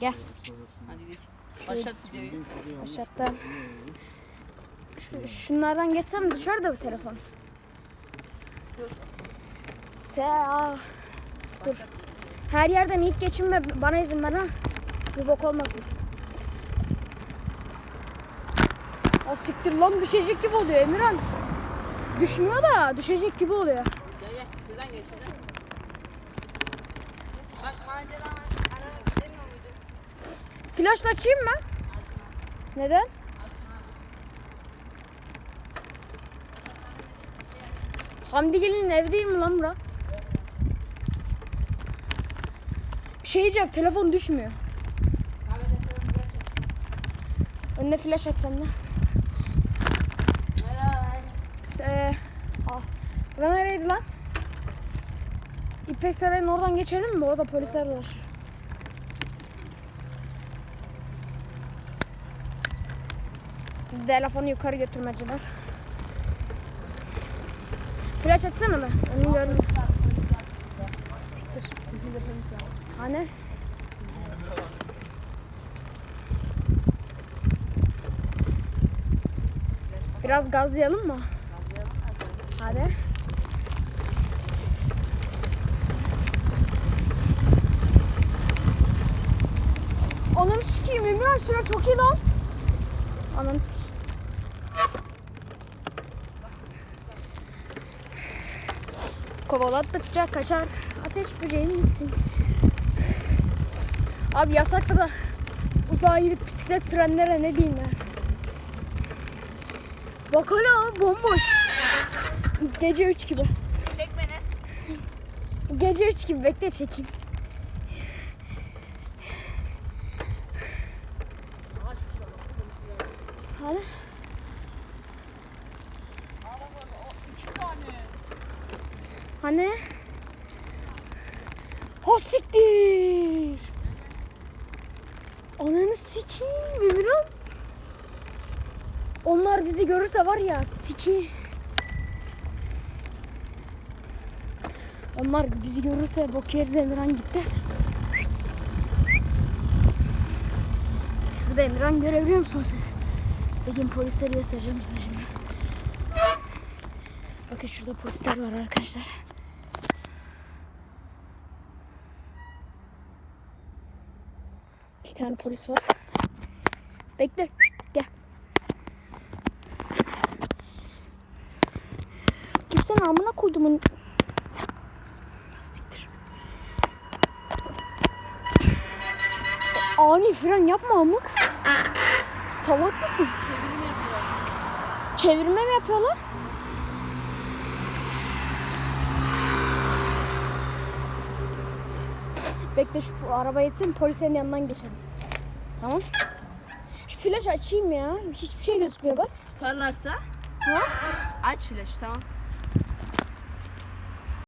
Gel. Hadi gidelim. Başlat videoyu. Aşağıda. Şu, şunlardan geçsem düşer de bu telefon. Se aa. Dur. Her yerden ilk geçinme bana izin ver ha. Bir bok olmasın. O siktir lan düşecek gibi oluyor Emirhan. Düşmüyor da düşecek gibi oluyor. Gel gel. Şuradan geç. Bak macera? Flash açayım mı? Neden? Hamdi Gelin ev değil mi lan bura? Bir şey diyeceğim telefon düşmüyor. Önüne flash at sen de. Ee, al. Bura lan? İpek Sarayı'nın oradan geçelim mi? Orada polisler dolaşır. Telefonu yukarı götürmeceler. Flash açsana mı? Onu gördüm. Siktir. Hani? Biraz gazlayalım mı? Hadi. Ananı sikeyim Emirhan şuna çok iyi lan. Ananı sikeyim. Kovalattıkça kaçar ateş böceği misin? Abi yasaklı da uzağa gidip bisiklet sürenlere ne diyeyim ben? Bak hala bomboş. Gece 3 gibi. Çek beni. Gece 3 gibi bekle çekeyim. Hadi. Hani? Ha siktir. Ananı sikeyim Emirhan. Onlar bizi görürse var ya siki. Onlar bizi görürse bok yeriz Emirhan gitti. Şurada Emirhan görebiliyor musunuz siz? Bakın polisleri göstereceğim size şimdi. Bakın şurada polisler var arkadaşlar. Tane polis var. Bekle. Gel. Gitsene amına koydumun. Siktir. Ani fren yapma amık. Salak mısın? Çevirme mi yapıyorlar? Bekle şu araba yetsin polislerin yanından geçelim. Tamam. Şu flash açayım ya. Hiçbir şey gözükmüyor bak. Tutarlarsa Ha? aç flaşı tamam.